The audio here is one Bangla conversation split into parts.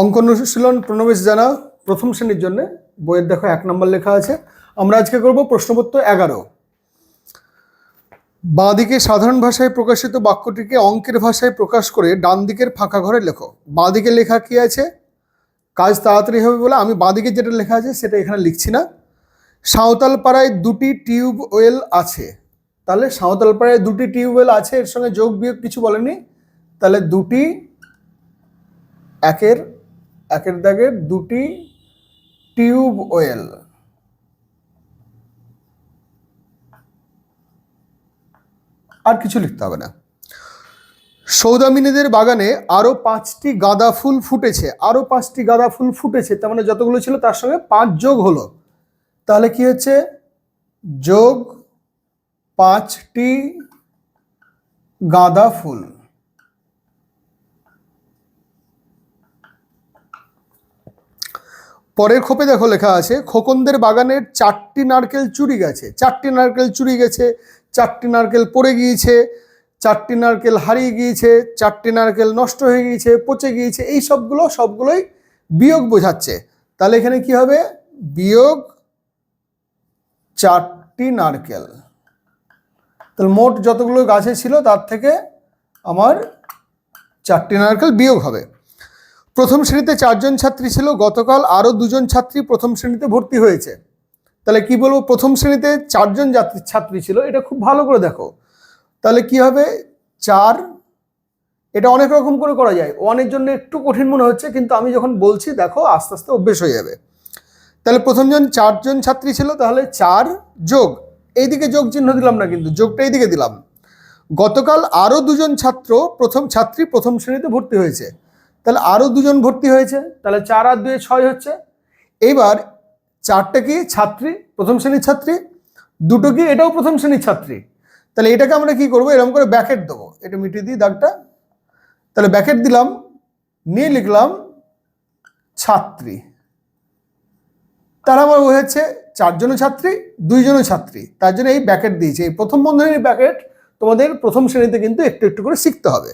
অঙ্ক অনুশীলন প্রণবেশ জানা প্রথম শ্রেণির জন্য। বইয়ের দেখো এক নম্বর লেখা আছে। আমরা আজকে করব প্রশ্নপত্র এগারো। বাঁ দিকে সাধারণ ভাষায় প্রকাশিত বাক্যটিকে অঙ্কের ভাষায় প্রকাশ করে ডান দিকের ফাঁকা ঘরে লেখো। বাঁ দিকে লেখা কি আছে? কাজ তাড়াতাড়ি হবে বলে আমি বাঁদিকে যেটা লেখা আছে সেটা এখানে লিখছি না। সাঁওতাল পাড়ায় দুটি টিউবওয়েল আছে। তাহলে সাঁওতাল পাড়ায় দুটি টিউবওয়েল আছে, এর সঙ্গে যোগ বিয়োগ কিছু বলেনি তাহলে দুটি একের একের দাগের দুটি টিউব টিউবওয়েল আর কিছু লিখতে হবে না। সৌদামিনীদের বাগানে আরও পাঁচটি গাঁদা ফুল ফুটেছে। আরও পাঁচটি গাঁদা ফুল ফুটেছে, তার মানে যতগুলো ছিল তার সঙ্গে পাঁচ যোগ হলো। তাহলে কি হচ্ছে? যোগ পাঁচটি গাঁদা ফুল। পরের খোপে দেখো লেখা আছে, খোকনদের বাগানের চারটি নারকেল চুরি গেছে। চারটি নারকেল চুরি গেছে, চারটি নারকেল পড়ে গিয়েছে, চারটি নারকেল হারিয়ে গিয়েছে, চারটি নারকেল নষ্ট হয়ে গিয়েছে, পচে গিয়েছে, এই সবগুলো, সবগুলোই বিয়োগ বোঝাচ্ছে। তাহলে এখানে কি হবে? বিয়োগ চারটি নারকেল। তাহলে মোট যতগুলো গাছে ছিল, তার থেকে আমার চারটি নারকেল বিয়োগ হবে। প্রথম শ্রেণীতে চারজন ছাত্রী ছিল, গতকাল আরও দুজন ছাত্রী প্রথম শ্রেণীতে ভর্তি হয়েছে। তাহলে কি বলব, প্রথম শ্রেণীতে চারজন যাত্রী, ছাত্রী ছিল, এটা খুব ভালো করে দেখো। তাহলে কি হবে? চার, এটা অনেক রকম করে করা যায়। ওয়ানের জন্য একটু কঠিন মনে হচ্ছে, কিন্তু আমি যখন বলছি, দেখো, আস্তে আস্তে অভ্যেস হয়ে যাবে। তাহলে প্রথমজন চারজন ছাত্রী ছিল, তাহলে চার যোগ, এইদিকে যোগ চিহ্ন দিলাম না কিন্তু, যোগটা এইদিকে দিলাম। গতকাল আরও দুজন ছাত্র, প্রথম ছাত্রী প্রথম শ্রেণীতে ভর্তি হয়েছে। তাহলে আরও দুজন ভর্তি হয়েছে, তাহলে চার আর দুয়ে ছয় হচ্ছে। এইবার চারটে কি ছাত্রী, প্রথম শ্রেণির ছাত্রী? দুটো কি এটাও প্রথম শ্রেণির ছাত্রী? তাহলে এটাকে আমরা কি করব? এরকম করে ব্যাকেট দেবো। এটা মিটিয়ে দিই দাগটা। তাহলে ব্যাকেট দিলাম, নিয়ে লিখলাম ছাত্রী। তার আমার হয়েছে চারজনও ছাত্রী, দুইজনও ছাত্রী। তার জন্য এই ব্যাকেট দিয়েছে। এই প্রথম বন্ধনের ব্যাকেট তোমাদের প্রথম শ্রেণীতে কিন্তু একটু একটু করে শিখতে হবে।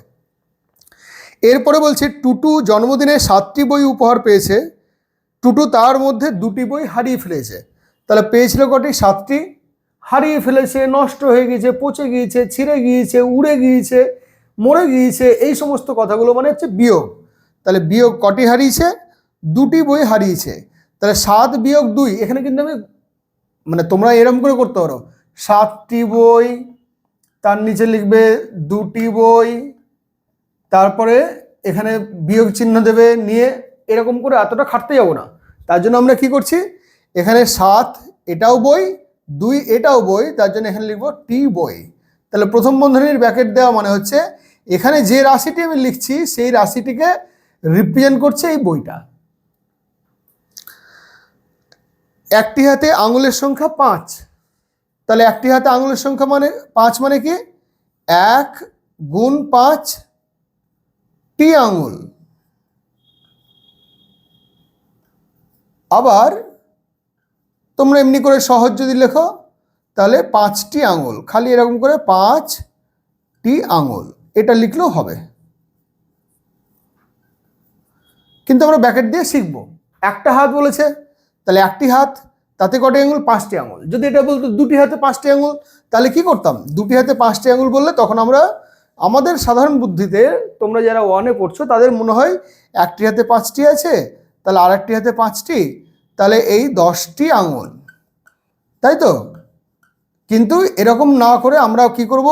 এরপরে বলছে, টুটু জন্মদিনে সাতটি বই উপহার পেয়েছে। টুটু তার মধ্যে দুটি বই হারিয়ে ফেলেছে। তাহলে পেয়েছিল কটি? সাতটি। হারিয়ে ফেলেছে, নষ্ট হয়ে গিয়েছে, পচে গিয়েছে, ছিঁড়ে গিয়েছে, উড়ে গিয়েছে, মরে গিয়েছে, এই সমস্ত কথাগুলো মানে হচ্ছে বিয়োগ। তাহলে বিয়োগ কটি হারিয়েছে? দুটি বই হারিয়েছে। তাহলে সাত বিয়োগ দুই, এখানে কিন্তু আমি মানে তোমরা এরম করে করতে পারো। সাতটি বই, তার নিচে লিখবে দুটি বই তারপরে এখানে বিয়োগ চিহ্ন দেবে নিয়ে এরকম করে এতটা খাটতে যাব না। তার জন্য আমরা কি করছি? এখানে সাত এটাও বই, দুই এটাও বই, তার জন্য এখানে লিখব টি বই। তাহলে প্রথম বন্ধনীর ব্যাকেট দেওয়া মানে হচ্ছে এখানে যে রাশিটি আমি লিখছি সেই রাশিটিকে রিপ্রেজেন্ট করছে এই বইটা। একটি হাতে আঙুলের সংখ্যা পাঁচ। তাহলে একটি হাতে আঙুলের সংখ্যা মানে পাঁচ মানে কি? এক গুণ পাঁচ টি আঙুল আবার তোমরা এমনি করে সহজ যদি লেখো, তাহলে পাঁচটি আঙুল, খালি এরকম করে পাঁচটি আঙুল, এটা লিখলেও হবে। কিন্তু আমরা ব্যাকেট দিয়ে শিখব। একটা হাত বলেছে, তাহলে একটি হাত, তাতে কটি আঙুল? পাঁচটি আঙুল। যদি এটা বলতো দুটি হাতে পাঁচটি আঙুল, তাহলে কি করতাম? দুটি হাতে পাঁচটি আঙুল বললে তখন আমরা আমাদের সাধারণ বুদ্ধিতে তোমরা যারা ওয়ানে পড়ছো, তাদের মনে হয় একটি হাতে পাঁচটি আছে, তাহলে আর একটি হাতে পাঁচটি, তাহলে এই দশটি আঙুল। তাই তো? কিন্তু এরকম না করে আমরা কি করব?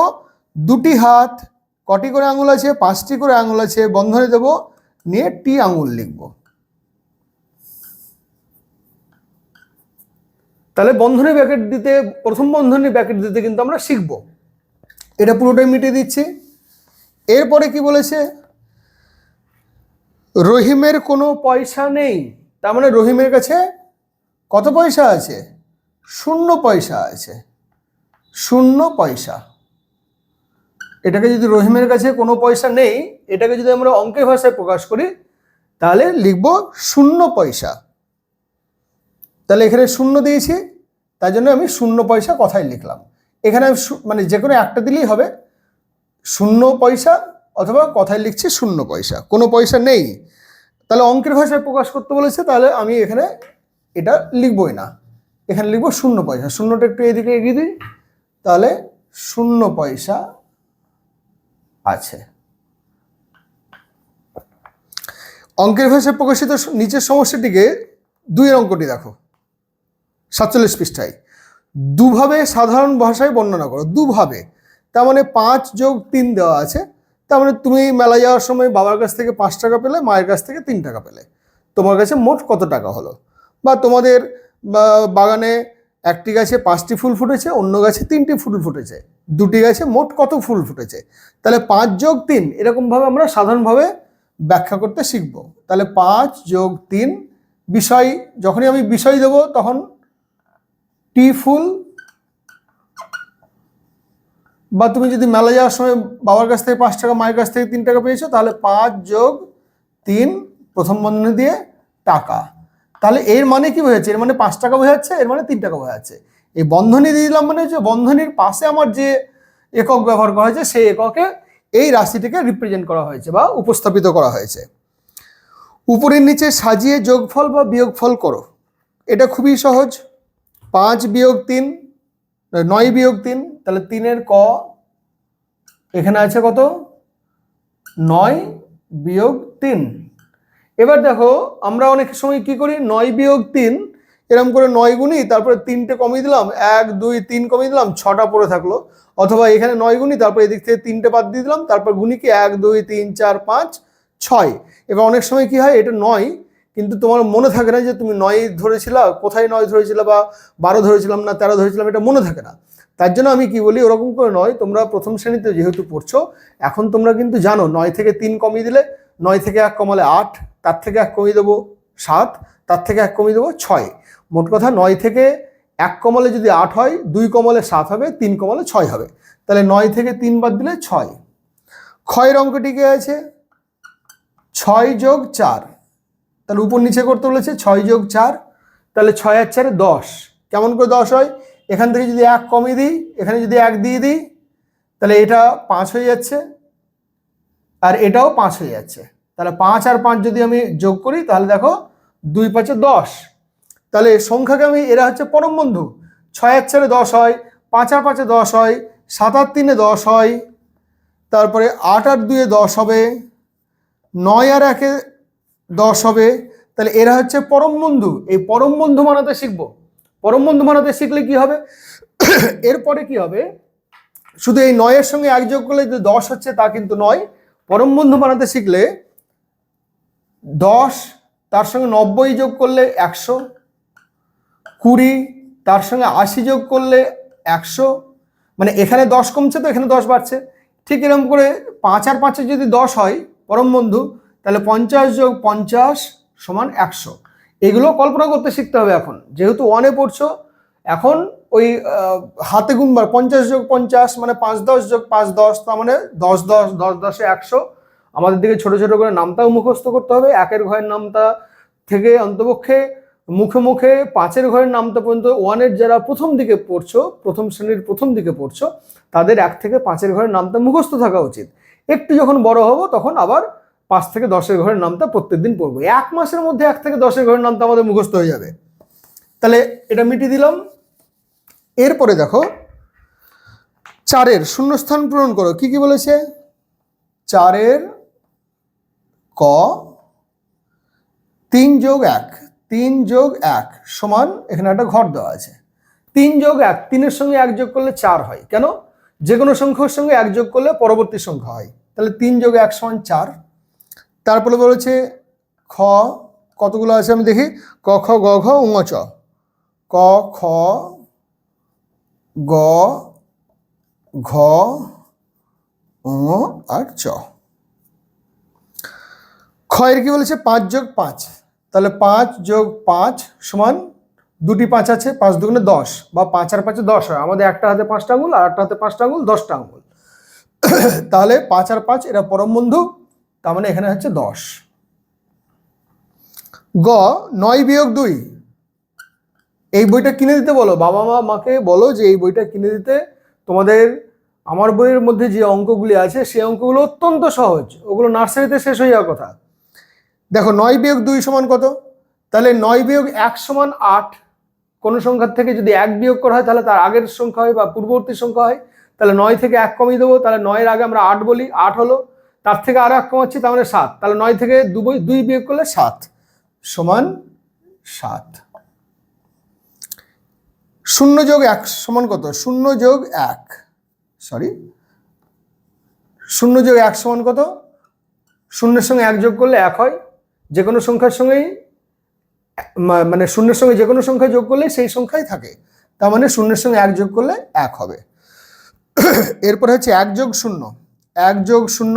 দুটি হাত, কটি করে আঙুল আছে? পাঁচটি করে আঙুল আছে, বন্ধনে দেব, নিয়ে টি আঙুল লিখব। তাহলে বন্ধনী ব্যাকেট দিতে, প্রথম বন্ধনী ব্যাকেট দিতে কিন্তু আমরা শিখব। এটা পুরোটাই মিটিয়ে দিচ্ছি। এরপরে কি বলেছে? রহিমের কোনো পয়সা নেই। তার মানে রহিমের কাছে কত পয়সা আছে? শূন্য পয়সা আছে। শূন্য পয়সা। এটাকে যদি রহিমের কাছে কোনো পয়সা নেই, এটাকে যদি আমরা অঙ্কের ভাষায় প্রকাশ করি, তাহলে লিখব শূন্য পয়সা। তাহলে এখানে শূন্য দিয়েছি তাই জন্য আমি শূন্য পয়সা কথাই লিখলাম। এখানে আমি মানে যে কোনো একটা দিলেই হবে। শূন্য পয়সা অথবা কথায় লিখছি শূন্য পয়সা। কোনো পয়সা নেই। তাহলে অঙ্কের ভাষায় প্রকাশ করতে বলেছে, তাহলে আমি এখানে এটা লিখবই না। এখানে লিখব শূন্য পয়সা। শূন্যটা একটু এদিকে এগিয়ে দিই। তাহলে শূন্য পয়সা আছে। অঙ্কের ভাষায় প্রকাশিত নিচের সমস্যাটিকে দুইয়ের অঙ্কটি দেখো। সাতচল্লিশ পৃষ্ঠায়। দুভাবে সাধারণ ভাষায় বর্ণনা করো। দুভাবে। তার মানে পাঁচ যোগ তিন দেওয়া আছে। তার মানে তুমি মেলা যাওয়ার সময় বাবার কাছ থেকে পাঁচ টাকা পেলে, মায়ের কাছ থেকে তিন টাকা পেলে। তোমার কাছে মোট কত টাকা হলো? বা তোমাদের বাগানে একটি গাছে পাঁচটি ফুল ফুটেছে, অন্য গাছে তিনটি ফুল ফুটেছে। দুটি গাছে মোট কত ফুল ফুটেছে? তাহলে পাঁচ যোগ তিন, এরকমভাবে আমরা সাধারণভাবে ব্যাখ্যা করতে শিখব। তাহলে পাঁচ যোগ তিন, বিষয়, যখনই আমি বিষয় দেব, তখন টি ফুল বা তুমি যদি মেলা যাওয়ার সময় বাবার কাছ থেকে পাঁচ টাকা, মায়ের কাছ থেকে তিন টাকা পেয়েছ, তাহলে পাঁচ যোগ তিন প্রথম বন্ধনী দিয়ে টাকা। তাহলে এর মানে কি বোঝাচ্ছে? এর মানে পাঁচ টাকা বোঝাচ্ছে, এর মানে তিন টাকা বোঝাচ্ছে। এই বন্ধনী দিয়ে দিলাম মানে হচ্ছে বন্ধনীর পাশে আমার যে একক ব্যবহার করা হয়েছে, সেই এককে এই রাশিটিকে রিপ্রেজেন্ট করা হয়েছে বা উপস্থাপিত করা হয়েছে। উপরের নিচে সাজিয়ে যোগফল বা বিয়োগফল করো। এটা খুবই সহজ। পাঁচ বিয়োগ তিন নয় বিয়োগ তিন, তাহলে তিনের ক, এখানে আছে কত? নয় বিয়োগ তিন। এবার দেখো, আমরা অনেক সময় কি করি? নয় বিয়োগ তিন এরকম করে নয় গুণি তারপরে তিনটে কমিয়ে দিলাম, এক, দুই, তিন কমিয়ে দিলাম, ছটা পড়ে থাকল। অথবা এখানে নয় গুণি তারপর এদিক থেকে তিনটে বাদ দিয়ে দিলাম, তারপর গুণি কি? এক, দুই, তিন, চার, পাঁচ, ছয়। এবার অনেক সময় কি হয়? এটা নয় কিন্তু তোমার মনে থাকে না যে তুমি নয় ধরেছিলা, কোথায় নয় ধরেছিলা বা বারো ধরেছিলাম না তেরো ধরেছিলাম, এটা মনে থাকে না। তার জন্য আমি কি বলি, ওরকম করে নয়, তোমরা প্রথম শ্রেণীতে যেহেতু পড়ছো, এখন তোমরা কিন্তু জানো, নয় থেকে তিন কমিয়ে দিলে, নয় থেকে এক কমালে আট, তার থেকে এক কমিয়ে দেবো সাত, তার থেকে এক কমিয়ে দেবো ছয়। মোট কথা নয় থেকে এক কমলে যদি আট হয়, দুই কমলে সাত হবে, তিন কমলে ছয় হবে। তাহলে নয় থেকে তিন বাদ দিলে ছয়। ক্ষয়ের অঙ্কটি কি আছে? ছয় যোগ চার। তাহলে উপর নিচে করতে বলেছে ছয় যোগ চার, তাহলে ছয় আর চারে দশ। কেমন করে দশ হয়? এখান থেকে যদি এক কমিয়ে দিই, এখানে যদি এক দিয়ে দিই, তাহলে এটা পাঁচ হয়ে যাচ্ছে। আর এটাও পাঁচ হয়ে যাচ্ছে। তাহলে পাঁচ আর পাঁচ যদি আমি যোগ করি, তাহলে দেখো দুই পাঁচে দশ। তাহলে সংখ্যাকে আমি, এরা হচ্ছে পরম বন্ধু। ছয় আর চারে দশ হয়, পাঁচ আর পাঁচে দশ হয়, সাত আর তিনে দশ হয়, তারপরে আট আর দুয়ে দশ হবে, নয় আর একে দশ হবে, তাহলে এরা হচ্ছে পরম বন্ধু। এই পরম বন্ধু বানাতে শিখব। পরম বন্ধু বানাতে শিখলে কি হবে? এরপরে কি হবে? শুধু এই নয়ের সঙ্গে এক যোগ করলে যে দশ হচ্ছে তা কিন্তু নয়। পরম বন্ধু বানাতে শিখলে দশ, তার সঙ্গে নব্বই যোগ করলে একশো। কুড়ি, তার সঙ্গে আশি যোগ করলে একশো। মানে এখানে দশ কমছে তো এখানে দশ বাড়ছে। ঠিক এরকম করে পাঁচ আর পাঁচে যদি দশ হয়, পরম বন্ধু তাহলে পঞ্চাশ যোগ পঞ্চাশ সমান একশো। এগুলো কল্পনা করতে শিখতে হবে এখন। যেহেতু ওয়ানে পড়ছো, এখন ওই হাতে গুনবার পঞ্চাশ যোগ পঞ্চাশ মানে পাঁচ দশ যোগ পাঁচ দশ, তার মানে দশ দশ দশ দশে একশো। আমাদের দিকে ছোট ছোট করে নামটাও মুখস্থ করতে হবে। একের ঘরের নামটা থেকে অন্তপক্ষে মুখে মুখে পাঁচের ঘরের নামটা পর্যন্ত ওয়ানের যারা প্রথম দিকে পড়ছো, প্রথম শ্রেণির প্রথম দিকে পড়ছো, তাদের এক থেকে পাঁচের ঘরের নামটা মুখস্থ থাকা উচিত। একটু যখন বড় হব, তখন আবার পাঁচ থেকে দশের ঘরের নামটা প্রত্যেকদিন পড়ব। এক মাসের মধ্যে এক থেকে দশের ঘরের নামটা আমাদের মুখস্থ হয়ে যাবে। তাহলে এটা মিটিয়ে দিলাম। এরপরে দেখো, চারের শূন্যস্থান পূরণ করো। কি কি বলেছে? চারের ক তিন যোগ এক, তিন যোগ এক সমান এখানে একটা ঘর দেওয়া আছে। তিন যোগ এক, তিনের সঙ্গে এক যোগ করলে চার হয়। কেন? যে কোনো সংখ্যার সঙ্গে এক যোগ করলে পরবর্তী সংখ্যা হয়। তাহলে তিন যোগ এক সমান চার তারপরে বলেছে খ, কতগুলো আছে আমি দেখি? ক, খ, গ, ঘ উঙ চ। ক, খ, গ, ঘ উঙ আর চ। ক্ষয়ের কি বলেছে? পাঁচ যোগ পাঁচ। তাহলে পাঁচ যোগ পাঁচ সমান দুটি পাঁচ আছে, পাঁচ দুগুণে দশ। বা পাঁচ আর পাঁচে দশ হয়। আমাদের একটা হাতে পাঁচটা আঙুল আর একটা হাতে পাঁচটা আঙুল, দশটা আঙুল। তাহলে পাঁচ আর পাঁচ, এরা পরম বন্ধু। তার মানে এখানে হচ্ছে দশ। গ, নয় বিয়োগ দুই। এই বইটা কিনে দিতে বলো, বাবা মা মাকে বলো যে এই বইটা কিনে দিতে তোমাদের, আমার বইয়ের মধ্যে যে অঙ্কগুলি আছে সেই অঙ্কগুলো অত্যন্ত সহজ, ওগুলো নার্সারিতে শেষ হয়ে যাওয়ার কথা। দেখো, নয় বিয়োগ দুই সমান কত? তাহলে নয় বিয়োগ এক সমান আট, কোনো সংখ্যার থেকে যদি এক বিয়োগ করা হয়, তাহলে তার আগের সংখ্যা হয় বা পূর্ববর্তী সংখ্যা হয়, তাহলে নয় থেকে এক কমিয়ে দেবো, তাহলে নয়ের আগে আমরা আট বলি, আট হলো তার থেকে আরও এক কমাচ্ছি তার মানে সাত। তাহলে নয় থেকে দুই দুই বিয়োগ করলে সাত। সমান সাত। শূন্য যোগ এক সমান কত? শূন্য যোগ এক। সরি শূন্য যোগ এক সমান কত? শূন্যের সঙ্গে এক যোগ করলে এক হয়। যে কোনো সংখ্যার সঙ্গেই মানে শূন্যের সঙ্গে যে কোনো সংখ্যা যোগ করলে সেই সংখ্যাই থাকে। তার মানে শূন্যের সঙ্গে এক যোগ করলে এক হবে। এরপর হচ্ছে এক যোগ শূন্য। এক যোগ শূন্য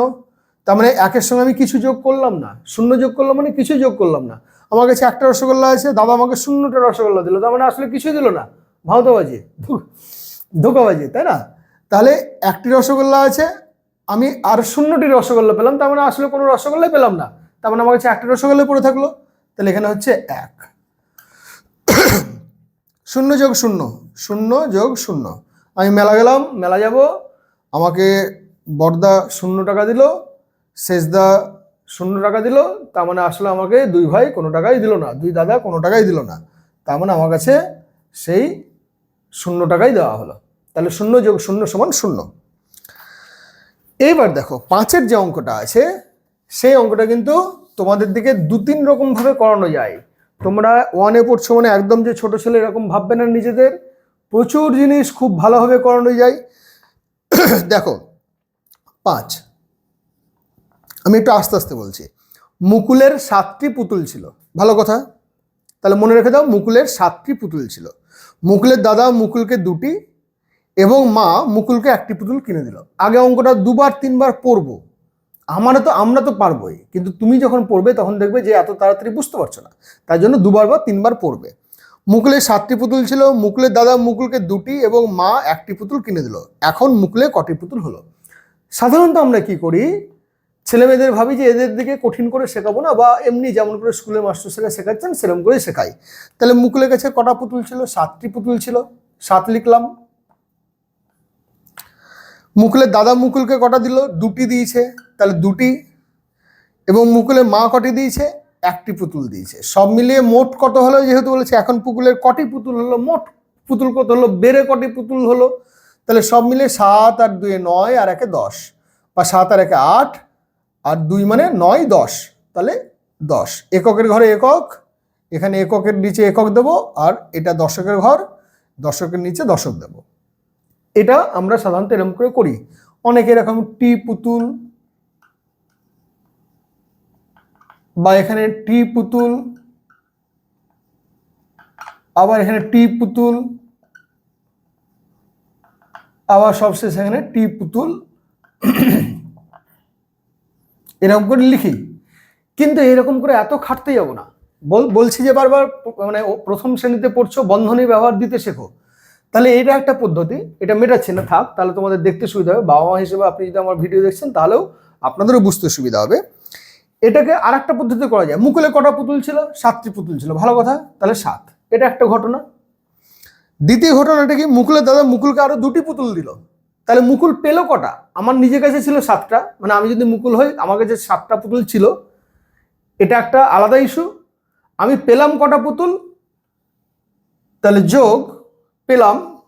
তার মানে একের সঙ্গে আমি কিছু যোগ করলাম না, শূন্য যোগ করলাম মানে কিছু যোগ করলাম না। আমার কাছে একটা রসগোল্লা আছে, দাদা আমাকে শূন্যটা রসগোল্লা দিল, তার মানে আসলে কিছুই দিল না। ভাওতাবাজি, ধোকাবাজি, তাই না? তাহলে একটি রসগোল্লা আছে, আমি আর শূন্যটি রসগোল্লা পেলাম, তার মানে আসলে কোনো রসগোল্লাই পেলাম না। তার মানে আমার কাছে একটা রসগোল্লা পড়ে থাকল, তাহলে এখানে হচ্ছে এক। শূন্য যোগ শূন্য শূন্য যোগ শূন্য। আমি মেলা গেলাম, মেলা যাব, আমাকে বড়দা শূন্য টাকা দিল শেষদা শূন্য টাকা দিল, তার মানে আসলে আমাকে দুই ভাই কোনো টাকাই দিল না, দুই দাদা কোনো টাকাই দিল না। তার মানে আমার কাছে সেই শূন্য টাকাই দেওয়া হলো। তাহলে শূন্য যোগ শূন্য সমান শূন্য। এইবার দেখো, পাঁচের যে অঙ্কটা আছে, সেই অঙ্কটা কিন্তু তোমাদের দিকে দু তিন রকম ভাবে করানো যায়। তোমরা ওয়ানে পড়ছো মানে একদম যে ছোট ছেলে এরকম ভাববে না নিজেদের। প্রচুর জিনিস খুব ভালোভাবে করানো যায়। দেখো, পাঁচ। আমি একটু আস্তে আস্তে বলছি। মুকুলের সাতটি পুতুল ছিল। ভালো কথা? তাহলে মনে রেখে দাও, মুকুলের সাতটি পুতুল ছিল। মুকুলের দাদা মুকুলকে দুটি এবং মা মুকুলকে একটি পুতুল কিনে দিল। আগে অঙ্কটা দুবার, তিনবার পড়ব। আমরা তো আমরা তো পারবোই। কিন্তু তুমি যখন পড়বে, তখন দেখবে যে এত তাড়াতাড়ি বুঝতে পারছ না। তাই জন্য দুবার বা তিনবার পড়বে। মুকুলের সাতটি পুতুল ছিল। মুকুলের দাদা মুকুলকে দুটি এবং মা একটি পুতুল কিনে দিল। এখন মুকুলে কটি পুতুল হলো? সাধারণত আমরা কি করি? ছেলে মেয়েদের ভাবি যে এদের দিকে কঠিন করে শেখাবো না বা এমনি যেমন করে স্কুলের মাস্টার শেখা শেখাচ্ছেন সেরকম করে শেখাই। তাহলে মুকুলের কাছে কটা পুতুল ছিল? সাতটি পুতুল ছিল। সাত লিখলাম। মুকুলের দাদা মুকুলকে কটা দিল? দুটি দিয়েছে। তাহলে দুটি। এবং মুকুলের মা কটি দিয়েছে? একটি পুতুল দিয়েছে। সব মিলিয়ে মোট কত হলো যেহেতু বলেছে, এখন পুকুলের কটি পুতুল হলো? মোট পুতুল কত হলো? বেড়ে কটি পুতুল হলো? তাহলে সব মিলিয়ে সাত আর দুয়ে নয় আর একে দশ বা সাত আর একে আট আর দুই মানে নয়, দশ। তাহলে দশ। এককের ঘরে একক, এখানে এককের নিচে একক দেব, আর এটা দশকের ঘর, দশকের নিচে দশক দেব। এটা আমরা সাধারণত এরকম করে করি। অনেকে এরকম টি পুতুল বা এখানে টি পুতুল, আবার এখানে টি পুতুল, আবার সবশেষ এখানে টি পুতুল। এরকম করে লিখি। কিন্তু এরকম করে এত খাটতে যাব না। বল বলছি যে বারবার মানে প্রথম শ্রেণীতে পড়ছো, বন্ধনী ব্যবহার দিতে শেখো। তাহলে এটা একটা পদ্ধতি, এটা মেটাচ্ছে না, থাক, তাহলে তোমাদের দেখতে সুবিধা হবে। বাবা মা হিসেবে আপনি যদি আমার ভিডিও দেখছেন, তাহলেও আপনাদেরও বুঝতে সুবিধা হবে। এটাকে আর একটা পদ্ধতি করা যায়। মুকুলে কটা পুতুল ছিল? সাতটি পুতুল ছিল। ভালো কথা, তাহলে সাত। এটা একটা ঘটনা। দ্বিতীয় ঘটনাটা কি? মুকুলের দাদা মুকুলকে আরও দুটি পুতুল দিল। তাহলে মুকুল পেল কটা? আমার নিজের কাছে ছিল সাতটা। মানে আমি যদি মুকুল হই, আমার কাছে সাতটা পুতুল ছিল। এটা একটা আলাদা ইস্যু আমি পেলাম কটা পুতুল? তাহলে যোগ, পেলাম।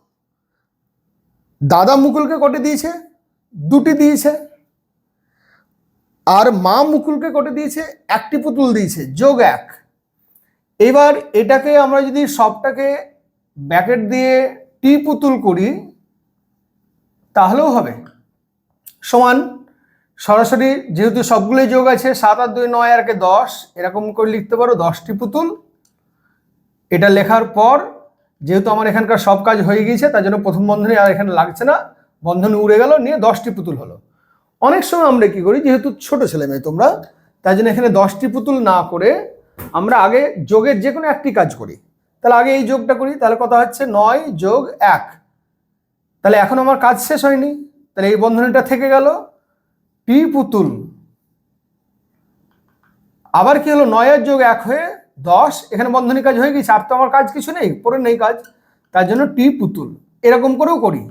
দাদা মুকুলকে কটে দিয়েছে? দুটি দিয়েছে। আর মা মুকুলকে কটে দিয়েছে? একটি পুতুল দিয়েছে। যোগ এক। এবার এটাকে আমরা যদি সবটাকে ব্যাকেট দিয়ে টি পুতুল করি তাহলেও হবে। সমান, সরাসরি যেহেতু সবগুলোই যোগ আছে, সাত আর দুই নয় আর কে দশ, এরকম করে লিখতে পারো, দশটি পুতুল। এটা লেখার পর, যেহেতু আমার এখানকার সব কাজ হয়ে গিয়েছে, তার জন্য প্রথম বন্ধনী আর এখানে লাগছে না, বন্ধনী উড়ে গেল, নিয়ে দশটি পুতুল হলো। অনেক সময় আমরা কি করি, যেহেতু ছোট ছেলে মেয়ে তোমরা তাই জন্য এখানে দশটি পুতুল না করে আমরা আগে যোগের যে কোনো একটি কাজ করি। তাহলে আগে এই যোগটা করি, তাহলে কথা হচ্ছে? নয় যোগ এক। তাহলে এখন আমার কাজ শেষ হয়নি। তাহলে এই বন্ধনীটা থেকে গেল টি পুতুল আবার কি হলো? নয়ের যোগ এক হয়ে দশ। এখানে বন্ধনী কাজ হয়ে গেছে, আর তো আমার কাজ কিছু নেই, পরে নেই কাজ। তার জন্য টি পুতুল এরকম করেও করি।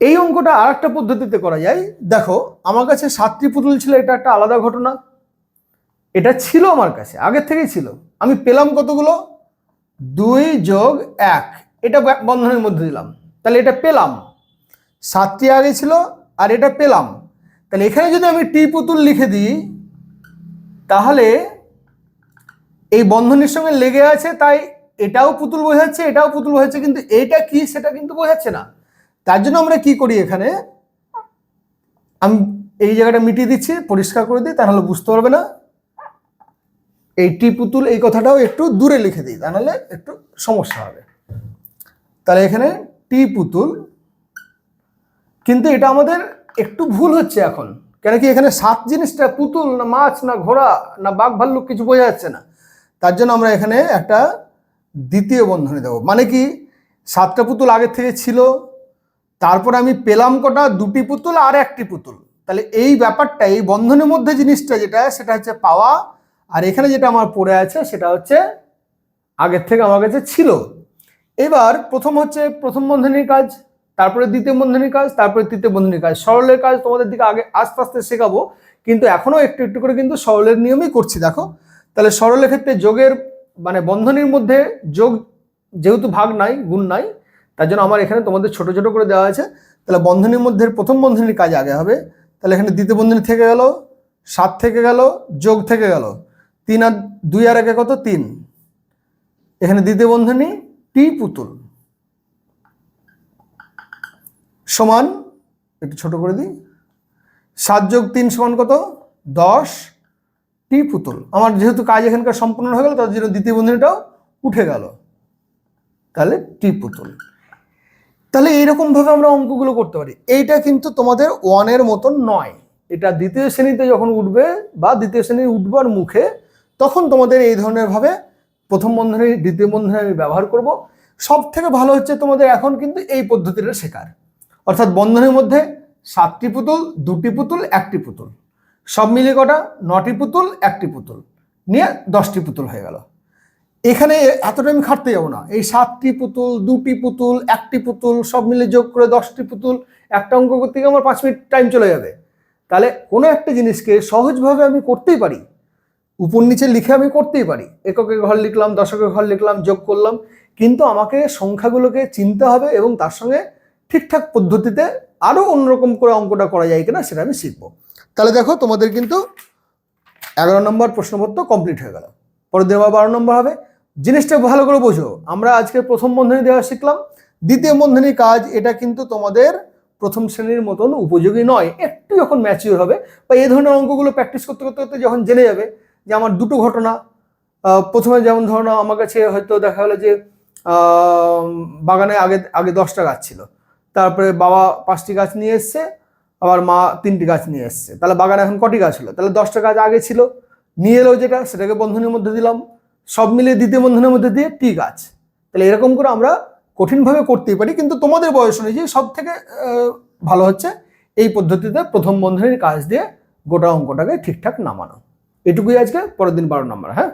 এই অঙ্কটা আর একটা পদ্ধতিতে করা যায়। দেখো, আমার কাছে সাতটি পুতুল ছিল, এটা একটা আলাদা ঘটনা। এটা ছিল আমার কাছে, আগের থেকেই ছিল। আমি পেলাম কতগুলো? দুই যোগ এক। এটা বন্ধনের মধ্যে দিলাম। তাহলে এটা পেলাম। সাতটি আগে ছিল আর এটা পেলাম। তাহলে এখানে যদি আমি টি পুতুল লিখে দিই, তাহলে এই বন্ধনীর সঙ্গে লেগে আছে, তাই এটাও পুতুল বোঝাচ্ছে, এটাও পুতুল বোঝাচ্ছে, কিন্তু এটা কি সেটা কিন্তু বোঝাচ্ছে না। তার জন্য আমরা কি করি এখানে? আমি এই জায়গাটা মিটিয়ে দিচ্ছি, পরিষ্কার করে দিই, তাহলে বুঝতে পারবে না। এই টি পুতুল, এই কথাটাও একটু দূরে লিখে দিই, তাহলে একটু সমস্যা হবে। তাহলে এখানে টি পুতুল। কিন্তু এটা আমাদের একটু ভুল হচ্ছে এখন। কেন কি এখানে সাত জিনিসটা, পুতুল না মাছ না ঘোড়া না বাঘ ভাল্লুক কিছু বোঝা যাচ্ছে না। তার জন্য আমরা এখানে একটা দ্বিতীয় বন্ধনী দেবো। মানে কি, সাতটা পুতুল আগের থেকে ছিল, তারপরে আমি পেলাম কটা, দুটি পুতুল আর একটি পুতুল। তাহলে এই ব্যাপারটা, এই বন্ধনের মধ্যে জিনিসটা যেটা, সেটা হচ্ছে পাওয়া। আর এখানে যেটা আমার পড়ে আছে, সেটা হচ্ছে আগের থেকে আমার কাছে ছিল। এবার প্রথম হচ্ছে প্রথম বন্ধনীর কাজ, তারপরে দ্বিতীয় বন্ধনীর কাজ, তারপরে তৃতীয় বন্ধনীর কাজ। সরলের কাজ তোমাদের দিকে আগে আস্তে আস্তে শেখাবো, কিন্তু এখনও একটু একটু করে কিন্তু সরলের নিয়মই করছি, দেখো। তাহলে সরলের ক্ষেত্রে যোগের মানে বন্ধনীর মধ্যে যোগ যেহেতু ভাগ নাই, গুণ নাই, তার জন্য আমার এখানে তোমাদের ছোট ছোট করে দেওয়া আছে। তাহলে বন্ধনীর মধ্যে প্রথম বন্ধনীর কাজ আগে হবে। তাহলে এখানে দ্বিতীয় বন্ধনী থেকে গেল, সাত থেকে গেল, যোগ থেকে গেল। তিন আর দুই আর একে কত? তিন। এখানে দ্বিতীয় বন্ধনী টি পুতুল সমান, একটু ছোট করে দিই, সাত যোগ তিন সমান কত? দশ। টি পুতুল, আমার যেহেতু কাজ এখানকার সম্পূর্ণ হয়ে গেল, তার জন্য দ্বিতীয় বন্ধনীটাও উঠে গেল। তাহলে টি পুতুল। তাহলে এইরকমভাবে আমরা অঙ্কগুলো করতে পারি। এইটা কিন্তু তোমাদের ওয়ানের মতন নয়। এটা দ্বিতীয় শ্রেণীতে যখন উঠবে বা দ্বিতীয় শ্রেণির উঠবার মুখে, তখন তোমাদের এই ধরনের ভাবে প্রথম বন্ধনী, দ্বিতীয় বন্ধনী আমি ব্যবহার করব। সব থেকে ভালো হচ্ছে তোমাদের এখন কিন্তু এই পদ্ধতিটা শেখার। অর্থাৎ বন্ধনের মধ্যে সাতটি পুতুল, দুটি পুতুল, একটি পুতুল। সব মিলিয়ে কটা? নটি পুতুল, একটি পুতুল। নিয়ে দশটি পুতুল হয়ে গেল। এখানে এতটা আমি খাটতে যাব না। এই সাতটি পুতুল, দুটি পুতুল, একটি পুতুল, সব মিলে যোগ করে দশটি পুতুল, একটা অঙ্ক করতে গিয়ে আমার পাঁচ মিনিট টাইম চলে যাবে। তাহলে কোনো একটা জিনিসকে সহজভাবে আমি করতেই পারি। উপর নিচে লিখে আমি করতেই পারি। এককের ঘর লিখলাম, দশকের ঘর লিখলাম, যোগ করলাম। কিন্তু আমাকে সংখ্যাগুলোকে চিনতে হবে এবং তার সঙ্গে ঠিকঠাক পদ্ধতিতে আরও অন্যরকম করে অঙ্কটা করা যায় কিনা সেটা আমি শিখব। তাহলে দেখো তোমাদের কিন্তু এগারো নম্বর প্রশ্নপত্র কমপ্লিট হয়ে গেল। দিন আবার বারো নম্বর হবে। জিনিসটা ভালো করে বোঝো। আমরা আজকে প্রথম বন্ধনী দেওয়া শিখলাম। দ্বিতীয় বন্ধনী কাজ, এটা কিন্তু তোমাদের প্রথম শ্রেণির মতন উপযোগী নয়। একটু যখন ম্যাচিওর হবে বা এই ধরনের অঙ্কগুলো প্র্যাকটিস করতে করতে করতে যখন জেনে যাবে যে আমার দুটো ঘটনা প্রথমে যেমন ধরো আমার কাছে হয়তো দেখা গেলো যে বাগানে আগে আগে দশটা গাছ ছিল। তারপরে বাবা পাঁচটি গাছ নিয়ে এসছে, আবার মা তিনটি গাছ নিয়ে এসছে। তাহলে বাগানে এখন কটি গাছ হলো? তাহলে দশটা গাছ আগে ছিল, নিয়ে এলো যেটা, সেটাকে বন্ধনের মধ্যে দিলাম। সব মিলিয়ে দ্বিতীয় বন্ধনের মধ্যে দিয়ে টি গাছ। তাহলে এরকম করে আমরা কঠিনভাবে করতেই পারি, কিন্তু তোমাদের বয়স অনুযায়ী সব থেকে ভালো হচ্ছে এই পদ্ধতিতে প্রথম বন্ধনের কাজ দিয়ে গোটা অঙ্কটাকে ঠিকঠাক নামানো। এটুকুই আজকে পরের দিন বারো নম্বর হ্যাঁ?